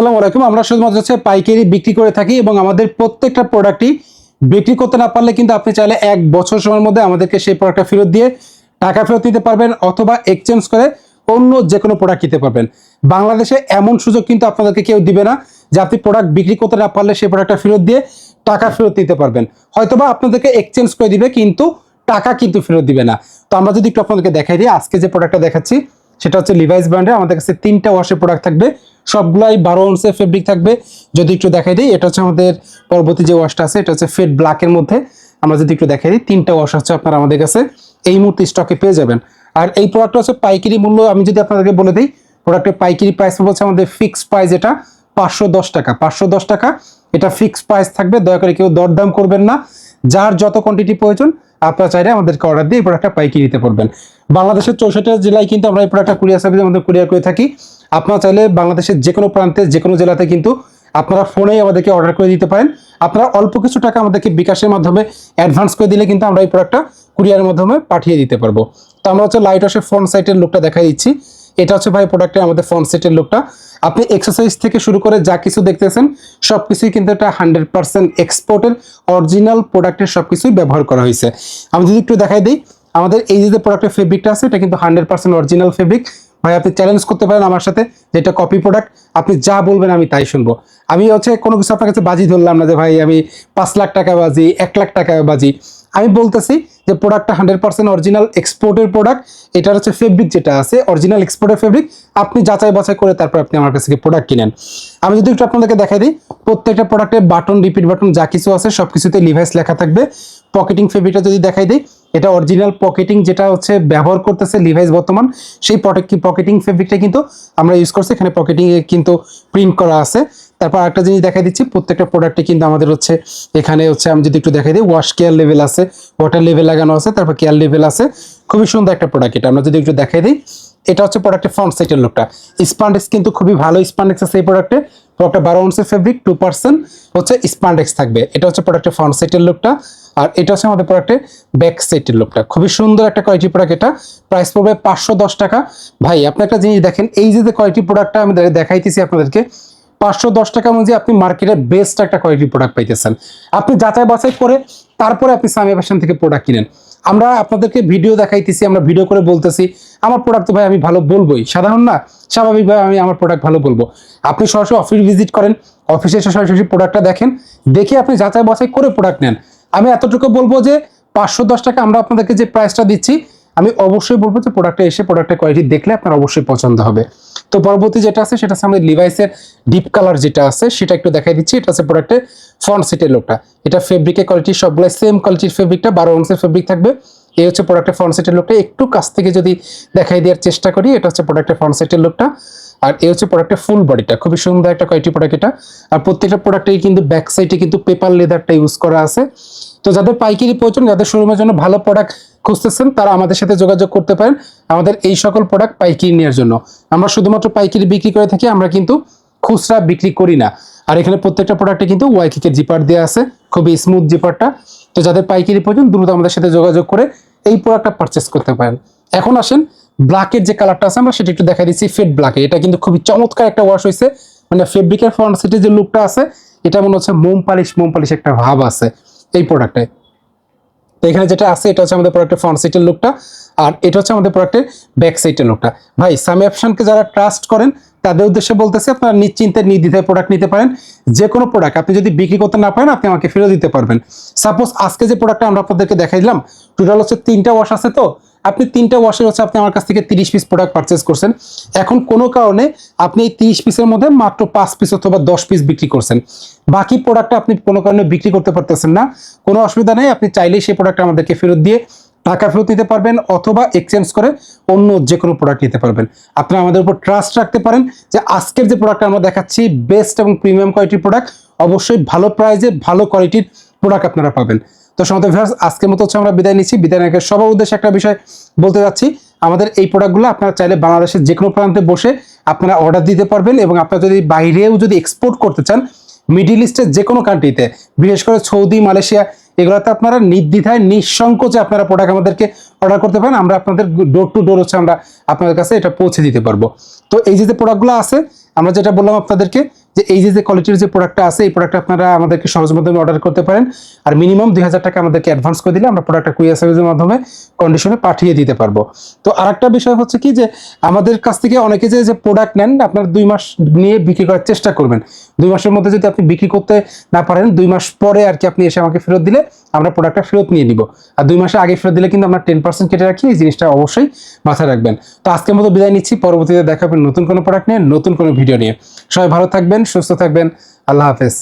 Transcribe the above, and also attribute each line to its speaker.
Speaker 1: আসসালামু আলাইকুম। আমরা শুধুমাত্র হচ্ছে পাইকারি বিক্রি করে থাকি এবং আমাদের প্রত্যেকটা প্রোডাক্টই বিক্রি করতে না পারলে কিন্তু আপনি চাইলে এক বছর সময়ের মধ্যে আমাদেরকে সেই প্রোডাক্টটা ফেরত দিয়ে টাকা ফেরত নিতে পারবেন অথবা এক্সচেঞ্জ করে অন্য যে কোনো প্রোডাক্ট নিতে পারবেন। বাংলাদেশে এমন সুযোগ কিন্তু আপনাদেরকে কেউ দিবে না যে আপনি প্রোডাক্ট বিক্রি করতে না পারলে সেই প্রোডাক্টটা ফেরত দিয়ে টাকা ফেরত নিতে পারবেন। হয়তোবা আপনাদেরকে এক্সচেঞ্জ করে দিবে কিন্তু টাকা কিন্তু ফেরত দিবে না। তো আমরা যদি একটু আপনাদেরকে দেখাই দিই, আজকে যে প্রোডাক্টটা দেখাচ্ছি, সেটা হচ্ছে লিভাইস ব্র্যান্ডের আমাদের কাছে তিনটা ওয়াশের প্রোডাক্ট থাকবে। সবগুলাই বারো অংশের ফেব্রিক থাকবে। যদি একটু দেখাই দিই, এটা হচ্ছে আমাদের পরবর্তী যে ওয়াশটা আছে, এটা হচ্ছে ফেড ব্ল্যাকের মধ্যে। আমরা যদি একটু দেখাই দিই, তিনটা ওয়াশ হচ্ছে আপনারা আমাদের কাছে। এই মুহূর্তে স্টকে পেয়ে যাবেন। আর এই প্রোডাক্টটা হচ্ছে পাইকারি মূল্য, আমি যদি আপনাদেরকে বলে দিই প্রোডাক্টের পাইকারি প্রাইস হচ্ছে আমাদের ফিক্সড প্রাইস এটা পাঁচশো দশ টাকা। পাঁচশো দশ টাকা, এটা ফিক্সড প্রাইস থাকবে, দয়া করে কেউ দরদাম করবেন না। যার যত কোয়ান্টিটি প্রয়োজন, আপনারা চাইলে আমাদেরকে অর্ডার দিয়ে এই প্রোডাক্টটা পাইকারি নিতে পারবেন বাংলাদেশের চৌষট্টি জেলায় কিন্তু আমরা এই প্রোডাক্টটা কুরিয়ার সার্ভিস আমাদের কুরিয়ার করে থাকি। আপনারা চাইলে বাংলাদেশের যে কোনো প্রান্তে যে কোনো জেলাতে কিন্তু আপনারা ফোনেই আমাদেরকে অর্ডার করে দিতে পারেন। আপনারা অল্প কিছু টাকা আমাদেরকে বিকাশের মাধ্যমে অ্যাডভান্স করে দিলে কিন্তু আমরা এই প্রোডাক্টটা কুরিয়ারের মাধ্যমে পাঠিয়ে দিতে পারব। তো আমরা হচ্ছে লাইট ওয়াশের ফ্রন্ট সাইটের লুকটা দেখাই দিচ্ছি। এটা হচ্ছে ভাই প্রোডাক্টের আমাদের ফ্রন্ট সেটের লুকটা আপনি এক্সারসাইজ থেকে শুরু করে যা কিছু দেখতেছেন সব কিছুই কিন্তু এটা হান্ড্রেড পার্সেন্ট এক্সপোর্টের অরিজিনাল প্রোডাক্টের সব কিছুই ব্যবহার করা হয়েছে। আমি যদি একটু দেখাই দিই, আমাদের এই যে প্রোডাক্টের ফেব্রিকটা আছে, এটা কিন্তু হান্ড্রেড পার্সেন্ট অরিজিনাল ফেব্রিক ভাই, আপনি চ্যালেঞ্জ করতে পারেন আমার সাথে যেটা কপি প্রোডাক্ট আপনি যা বলবেন আমি তাই শুনব। আমি হচ্ছে কোনো কিছু আপনার কাছে বাজি ধরলাম না যে ভাই, আমি পাঁচ লাখ টাকা বাজি, এক লাখ টাকা বাজি। আমি বলতেছি যে প্রোডাক্টটা হান্ড্রেড পার্সেন্ট অরিজিনাল এক্সপোর্টের প্রোডাক্ট এটার হচ্ছে ফেব্রিক যেটা আছে অরিজিনাল এক্সপোর্টের ফেব্রিক আপনি যাচাই বাছাই করে তারপর আপনি আমার কাছ থেকে প্রোডাক্ট কিনেন। আমি যদি একটু আপনাদেরকে দেখাই দিই, প্রত্যেকটা প্রোডাক্টের বাটন রিপিট বাটন যা কিছু আছে সব কিছুতে লিভাইস লেখা থাকবে। পকেটিং ফেব্রিকটা যদি দেখাই দিই এটা অরিজিনাল পকেটিং যেটা হচ্ছে ব্যবহার করতেছে লিভাইস বর্তমান, সেই পকেটিং ফেব্রিকটা কিন্তু আমরা ইউজ করছি। এখানে পকেটিং এ কিন্তু প্রিন্ট করা আছে। তারপর একটা জিনিস দেখাই দিচ্ছি, প্রত্যেকটা প্রোডাক্টে কিন্তু আমাদের হচ্ছে, এখানে হচ্ছে আমি যদি একটু দেখাই দিই ওয়াশ কেয়ার লেভেল আছে ওয়াটার লেভেল লাগানো আছে, তারপর কেয়ার লেভেল আছে। খুবই সুন্দর একটা প্রোডাক্ট এটা। আমরা যদি একটু দেখাই দিই, এটা হচ্ছে প্রোডাক্টের ফ্রন্ট সাইডের লোকটা স্পান্ডেক্স কিন্তু খুবই ভালো স্পান্ডেক্স আছে এই প্রোডাক্টে প্রোডাক্টটা বারো অংশের ফেব্রিক টু পার্সেন্ট হচ্ছে স্পান্ডেক্স থাকবে। এটা হচ্ছে প্রোডাক্টের ফ্রন্ট সাইডের লোকটা আর এটা হচ্ছে আমাদের প্রোডাক্টের ব্যাক সাইডের লোকটা খুবই সুন্দর একটা কোয়ালিটি প্রোডাক্ট এটা। প্রাইস পড়বে পাঁচশো দশ টাকা। ভাই, আপনি একটা জিনিস দেখেন, এই যে কোয়ালিটি প্রোডাক্টটা আমি দেখাইতেছি আপনাদেরকে, পাঁচশো দশ টাকা মধ্যে আপনি মার্কেটে বেস্ট একটা কোয়ালিটি প্রোডাক্ট পাইতেছেন। আপনি যাচাই বাছাই করে তারপরে আপনি সামিয়া ফ্যাশন থেকে প্রোডাক্ট কিনেন। আমরা আপনাদেরকে ভিডিও দেখাইতেছি, আমরা ভিডিও করে বলতেছি, আমার প্রোডাক্ট ভাই আমি ভালো বলবোই। সাধারণ না, স্বাভাবিকভাবে আমি আমার প্রোডাক্ট ভালো বলব। আপনি সরাসরি অফিস ভিজিট করেন অফিসে সরাসরি প্রোডাক্টটা দেখেন, দেখে আপনি যাচাই বাছাই করে প্রোডাক্ট নেন। আমি এতটুকু বলব যে পাঁচশো দশ টাকা আমরা আপনাদেরকে যে প্রাইসটা দিচ্ছি, আমি অবশ্যই বলব যে প্রোডাক্টটা এসে প্রোডাক্টের কোয়ালিটি দেখলে আপনার অবশ্যই পছন্দ হবে। তো পরবর্তী যেটা আছে, সেটা হচ্ছে আমাদের লিভাইসের ডিপ কালার যেটা আছে, সেটা একটু দেখাই দিচ্ছি। এটা হচ্ছে প্রোডাক্টের ফ্রন্ট সিটের লোকটা এটা ফেব্রিকের কোয়ালিটি সবগুলো সেম কোয়ালিটির ফেব্রিকটা বারো অংশের ফেব্রিক থাকবে। এই হচ্ছে প্রোডাক্টের ফ্রন্ট সেটের লোকটা একটু কাছ থেকে যদি দেখাই দেওয়ার চেষ্টা করি, এটা হচ্ছে প্রোডাক্টের ফ্রন্ট সেটের লোকটা আর এই হচ্ছে প্রোডাক্টের ফুল বডিটা খুবই সুন্দর একটা কোয়ালিটি প্রোডাক্ট এটা। আর প্রত্যেকটা প্রোডাক্টেই কিন্তু ব্যাক সাইডে কিন্তু পেপার লেদারটা ইউজ করা আছে। তো যাদের পাইকারি প্রয়োজন, যাদের শোরুমের জন্য ভালো প্রোডাক্ট খুঁজতেছেন, তারা আমাদের সাথে যোগাযোগ করতে পারেন আমাদের এই সকল প্রোডাক্ট পাইকারি নেওয়ার জন্য। আমরা শুধুমাত্র পাইকারি বিক্রি করে থাকি, আমরা কিন্তু খুচরা বিক্রি করি না। আর এখানে প্রত্যেকটা প্রোডাক্টে কিন্তু ওয়াইকিকের জিপার দেওয়া আছে, খুবই স্মুথ জিপারটা তো যাদের পাইকারি প্রয়োজন, দ্রুত আমাদের সাথে যোগাযোগ করে এই প্রোডাক্টটা পারচেস করতে পারেন। এখন আসেন ব্ল্যাকের যে কালারটা আছে, আমরা সেটা একটু দেখা দিচ্ছি ফেড ব্ল্যাকে এটা কিন্তু খুবই চমৎকার একটা ওয়াশ হয়েছে। মানে ফেব্রিকের ফ্রন্ট সিটে যে লুকটা আছে, এটা মনে হচ্ছে মোম পালিশ মোম পালিশ একটা ভাব আছে এই প্রোডাক্টে তো এখানে যেটা আছে, এটা হচ্ছে আমাদের প্রোডাক্টের ফ্রন্ট সাইডের লুকটা আর এটা হচ্ছে আমাদের প্রোডাক্টের ব্যাক সাইডের লুকটা ভাই সামি অপশনকে যারা ট্রাস্ট করেন, তাদের উদ্দেশ্যে বলতেছে, আপনারা নিশ্চিন্তে নির্দ্বিধায় প্রোডাক্ট নিতে পারেন। যে কোনো প্রোডাক্ট আপনি যদি বিক্রি করতে না পারেন, আপনি আমাকে ফেরত দিতে পারবেন। সাপোজ আজকে যে প্রোডাক্টটা আমরা আপনাদেরকে দেখাই দিলাম টোটাল হচ্ছে তিনটা ওয়াশ আছে তো আপনি তিনটা ওয়াশের হচ্ছে আপনি আমার কাছ থেকে তিরিশ পিস প্রোডাক্ট পারচেস করছেন। এখন কোনো কারণে আপনি এই তিরিশ পিসের মধ্যে মাত্র পাঁচ পিস অথবা দশ পিস বিক্রি করছেন। বাকি প্রোডাক্টটা আপনি কোনো কারণে বিক্রি করতে পারতেছেন না। কোনো অসুবিধা নেই, আপনি চাইলেই সেই প্রোডাক্ট আমাদেরকে ফেরত দিয়ে টাকা ফেরত নিতে পারবেন অথবা এক্সচেঞ্জ করে অন্য যে কোনো প্রোডাক্ট নিতে পারবেন। আপনারা আমাদের উপর ট্রাস্ট রাখতে পারেন যে আজকের যে প্রোডাক্টটা আমরা দেখাচ্ছি বেস্ট এবং প্রিমিয়াম কোয়ালিটির প্রোডাক্ট অবশ্যই ভালো প্রাইজে ভালো কোয়ালিটির প্রোডাক্ট আপনারা পাবেন। তো সময় ভিউয়ার্স, আজকের মতো হচ্ছে আমরা বিদায় নিচ্ছি। বিদায় নিয়ে সবার উদ্দেশ্যে একটা বিষয় বলতে যাচ্ছি। আমাদের এই প্রোডাক্টগুলো আপনারা চাইলে বাংলাদেশের যে কোনো প্রান্তে বসে আপনারা অর্ডার দিতে পারবেন এবং আপনারা যদি বাইরেও যদি এক্সপোর্ট করতে চান মিডিল ইস্টের যে কোনো কান্ট্রিতে বিশেষ করে সৌদি, মালয়েশিয়া, এগুলোতে আপনারা নির্দ্বিধায়, নিঃসংকোচে আপনারা প্রোডাক্ট আমাদেরকে অর্ডার করতে পারেন। আমরা আপনাদের ডোর টু ডোর হচ্ছে আমরা আপনাদের কাছে এটা পৌঁছে দিতে পারব। তো এই যে প্রোডাক্টগুলো আছে, আমরা যেটা বললাম আপনাদেরকে যে এই যে যে কোয়ালিটির যে প্রোডাক্টটা আছে, এই প্রোডাক্ট আপনারা আমাদেরকে সহজ মাধ্যমে অর্ডার করতে পারেন। আর মিনিমাম দুই হাজার টাকা আমাদেরকে অ্যাডভান্স করে দিলে আমরা প্রোডাক্টটা কুরিয়ার সার্ভিসের মাধ্যমে কন্ডিশনে পাঠিয়ে দিতে পারব। তো আরেকটা বিষয় হচ্ছে কি যে, আমাদের কাছ থেকে অনেকে যে যে প্রোডাক্ট নেন, আপনার দুই মাস নিয়ে বিক্রি করার চেষ্টা করবেন। দুই মাসের মধ্যে যদি আপনি বিক্রি করতে না পারেন, দুই মাস পরে আর কি আপনি এসে আমাকে ফেরত দিলে আমরা প্রোডাক্টটা ফেরত নিয়ে নিব। আর দুই মাসে আগে ফেরত দিলে কিন্তু আমরা টেন পার্সেন্ট কেটে রাখি, এই জিনিসটা অবশ্যই মাথায় রাখবেন। তো আজকের মতো বিদায় নিচ্ছি, পরবর্তীতে দেখাবেন নতুন কোনো প্রোডাক্ট নিয়ে, নতুন কোনো ভিডিও নিয়ে। সবাই ভালো থাকবেন, সুস্থ থাকবেন, আল্লাহ হাফেজ।